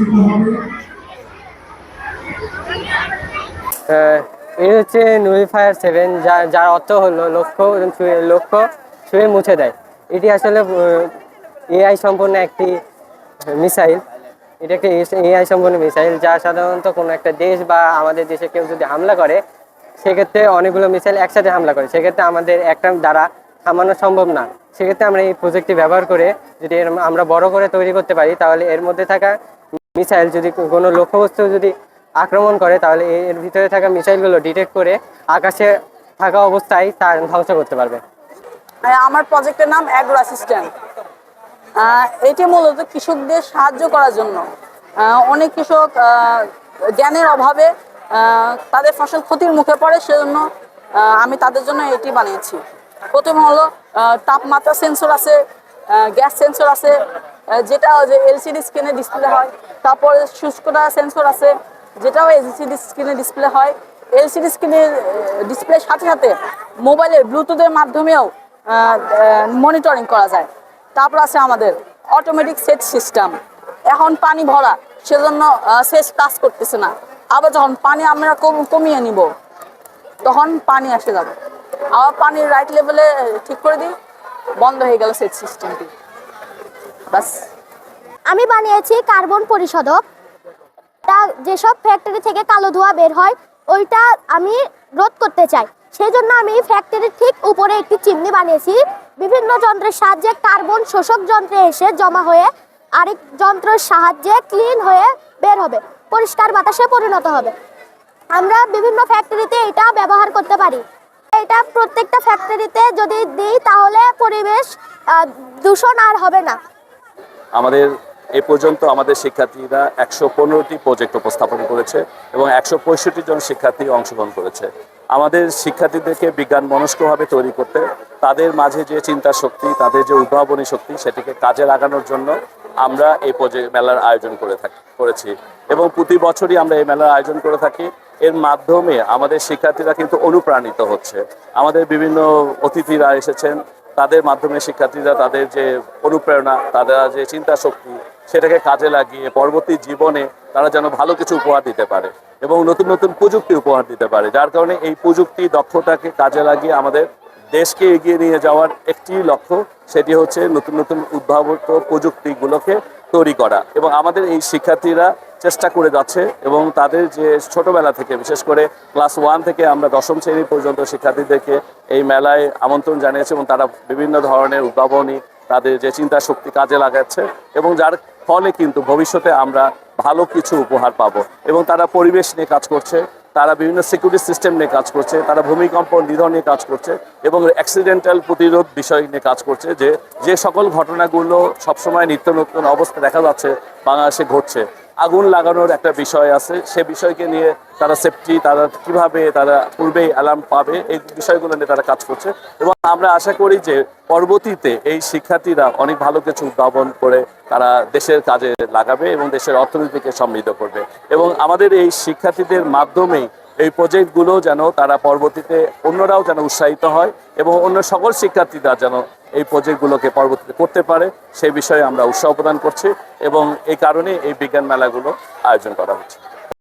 অনুষ্ঠিত এটি হচ্ছে নুরিফায়ার সেভেন যার যার অর্থ হলো লক্ষ্য লক্ষ্য ছুঁয়ে মুছে দেয়। এটি আসলে এআই সম্পন্ন একটি মিসাইল। এটা একটি এআই সম্পন্ন মিসাইল, যা সাধারণত কোনো একটা দেশ বা আমাদের দেশে কেউ যদি হামলা করে, সেক্ষেত্রে অনেকগুলো মিসাইল একসাথে হামলা করে। সেক্ষেত্রে আমাদের একটা দ্বারা থামানো সম্ভব না। সেক্ষেত্রে আমরা এই প্রজেক্টটি ব্যবহার করে যদি আমরা বড় করে তৈরি করতে পারি, তাহলে এর মধ্যে থাকা মিসাইল যদি কোনো লক্ষ্যবস্তু যদি আক্রমণ করে, তাহলে এর ভিতরে থাকা মিসাইলগুলো ডিটেক্ট করে আকাশে থাকা অবস্থায় তার ধ্বংস করতে পারবে। আমার প্রজেক্টের নাম অ্যাগ্রো অ্যাসিস্ট্যান্ট এটি মূলত কৃষকদের সাহায্য করার জন্য। অনেক কৃষক জ্ঞানের অভাবে তাদের ফসল ক্ষতির মুখে পড়ে, সেজন্য আমি তাদের জন্য এটি বানিয়েছি। প্রথম হলো তাপমাত্রা সেন্সর আছে গ্যাস সেন্সর আছে যেটা যে এলসিডি স্ক্রিনে ডিসপ্লে হয়। তারপর শুষ্কতা সেন্সর আছে, যেটাও এলসিডি স্ক্রিনে ডিসপ্লে হয়। এলসিডি স্ক্রিনের ডিসপ্লের সাথে সাথে মোবাইলের ব্লুটুথের মাধ্যমেও মনিটরিং করা যায়। তারপর আছে আমাদের অটোমেটিক সেচ সিস্টেম এখন পানি ভরা, সেজন্য সেচ কাজ করতেছে না। আবার যখন পানি আমরা কম- কমিয়ে নিব, তখন পানি আসে যাবে। আবার পানির রাইট লেভেলে ঠিক করে দিই। বন্ধ হয়ে গেল সেচ সিস্টেমটি বাস। আমি বানিয়েছি কার্বন পরিশোধক। তা যেসব ফ্যাক্টরি থেকে কালো ধোঁয়া বের হয়, ওইটা আমি রোধ করতে চাই। সেই জন্য আমি ফ্যাক্টরির ঠিক উপরে একটি চিমনি বানিয়েছি। বিভিন্ন যন্ত্রের সাহায্যে কার্বন শোষক যন্ত্রে এসে জমা হয়ে আরেক যন্ত্রের সাহায্যে ক্লিন হয়ে বের হবে। পরিষ্কার বাতাসে পরিণত হবে। আমরা বিভিন্ন ফ্যাক্টরিতে এটা ব্যবহার করতে পারি। এটা প্রত্যেকটা ফ্যাক্টরিতে যদি দিই, তাহলে পরিবেশ দূষণ আর হবে না। আমাদের এ পর্যন্ত আমাদের শিক্ষার্থীরা একশো পনেরোটি প্রজেক্ট উপস্থাপন করেছে এবং একশো পঁয়ষট্টি জন শিক্ষার্থী অংশগ্রহণ করেছে। আমাদের শিক্ষার্থীদেরকে বিজ্ঞান মনস্কভাবে তৈরি করতে, তাদের মাঝে যে চিন্তা শক্তি, তাদের যে উদ্ভাবনী শক্তি, সেটিকে কাজে লাগানোর জন্য আমরা এই প্রজেক্ট মেলার আয়োজন করে থাকি, করেছি। এবং প্রতি বছরই আমরা এই মেলার আয়োজন করে থাকি। এর মাধ্যমে আমাদের শিক্ষার্থীরা কিন্তু অনুপ্রাণিত হচ্ছে। আমাদের বিভিন্ন অতিথিরা এসেছেন, তাদের মাধ্যমে শিক্ষার্থীরা তাদের যে অনুপ্রেরণা, তাদের যে চিন্তা শক্তি সেটাকে কাজে লাগিয়ে পরবর্তী জীবনে তারা যেন ভালো কিছু উপহার দিতে পারে এবং নতুন নতুন প্রযুক্তি উপহার দিতে পারে। যার কারণে এই প্রযুক্তি দক্ষতাকে কাজে লাগিয়ে আমাদের দেশকে এগিয়ে নিয়ে যাওয়ার একটি লক্ষ্য, সেটি হচ্ছে নতুন নতুন উদ্ভাবিত প্রযুক্তিগুলোকে তৈরি করা এবং আমাদের এই শিক্ষার্থীরা চেষ্টা করে যাচ্ছে এবং তাদের যে ছোটবেলা থেকে, বিশেষ করে ক্লাস ওয়ান থেকে আমরা দশম শ্রেণি পর্যন্ত শিক্ষার্থীদেরকে এই মেলায় আমন্ত্রণ জানিয়েছি এবং তারা বিভিন্ন ধরনের উদ্ভাবনী, তাদের যে চিন্তা শক্তি কাজে লাগাচ্ছে এবং যার ফলে কিন্তু ভবিষ্যতে আমরা ভালো কিছু উপহার পাব এবং তারা পরিবেশ নিয়ে কাজ করছে, তারা বিভিন্ন সিকিউরিটি সিস্টেম নিয়ে কাজ করছে, তারা ভূমিকম্প নিধন নিয়ে কাজ করছে এবং অ্যাক্সিডেন্টাল প্রতিরোধ বিষয় নিয়ে কাজ করছে যে যে সকল ঘটনাগুলো সবসময় নিত্য নতুন অবস্থা দেখা যাচ্ছে, বাংলাদেশে ঘটছে। আগুন লাগানোর একটা বিষয় আছে। সে বিষয়কে নিয়ে তারা সেফটি তারা কীভাবে তারা পূর্বেই অ্যালার্ম পাবে, এই বিষয়গুলো নিয়ে তারা কাজ করছে। এবং আমরা আশা করি যে পরবর্তীতে এই শিক্ষার্থীরা অনেক ভালো কিছু উদ্ভাবন করে তারা দেশের কাজে লাগাবে এবং দেশের অর্থনীতিকে সমৃদ্ধ করবে। এবং আমাদের এই শিক্ষার্থীদের মাধ্যমেই এই প্রজেক্টগুলো যেন তারা পরবর্তীতে অন্যরাও যেন উৎসাহিত হয় এবং অন্য সকল শিক্ষার্থীরা যেন এই প্রজেক্টগুলোকে পরবর্তীতে করতে পারে, সেই বিষয়ে আমরা উৎসাহ প্রদান করছি এবং এই কারণে এই বিজ্ঞান মেলাগুলো আয়োজন করা হচ্ছে।